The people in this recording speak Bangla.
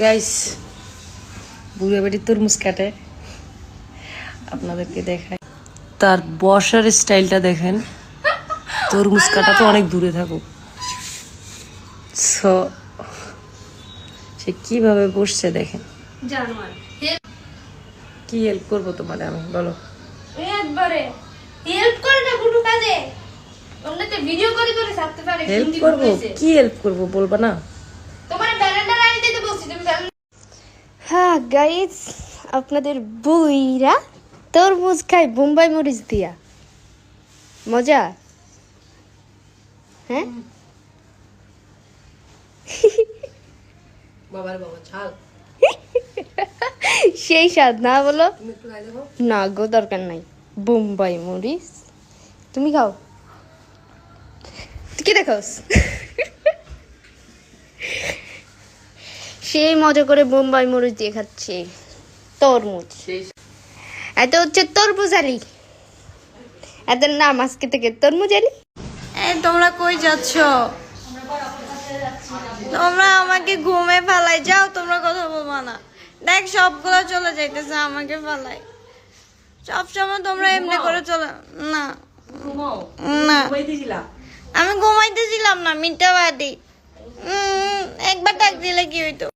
গাইস বুড়ো বাড়ি তরমুজ কাটে। আপনাদেরকে দেখায় তার বসার স্টাইলটা দেখেন। তরমুজ কাটা তো অনেক দূরে থাকুক। সো সে কীভাবে বসছে দেখেন। কি হেল্প করব তোমার আমি বলো। একবারে হেল্প করে না বুটু কাজে। ভিডিও করে করে ছাড়তে পারে হেল্প হিন্দি করব? কি হেল্প করব বলবা না? হ্যাঁ গাইজ আপনাদের বইরা তরমুজ খায় বোম্বাই মরিচ দিয়া। মজা? হ্যাঁ? বাবার বাবা ছাল। সেই স্বাদ না বলো? না গো দরকার নাই। বোম্বাই মরিচ। তুমি খাও। তুই কি দেখাস? সেই মজা করে বোম্বাই মরিচ দিয়ে খাচ্ছে। তরমুজ। এত হচ্ছে তরমুজ আলী এদের নাম আজকে থেকে তরমুজ আলী তোমরা কই যাচ্ছ? তোমরা আমাকে ঘুমে ফেলাই যাও তোমরা কথা বলব না। দেখ সবগুলো চলে যাইতেছে আমাকে ফেলাই। সবসময় তোমরা এমনি করে চলে না। না। ঘুমাইতেছিলাম। আমি ঘুমাইতেছিলাম না মিথ্যাবাদী। উম, একবার ডাক দিলে কি হইতো?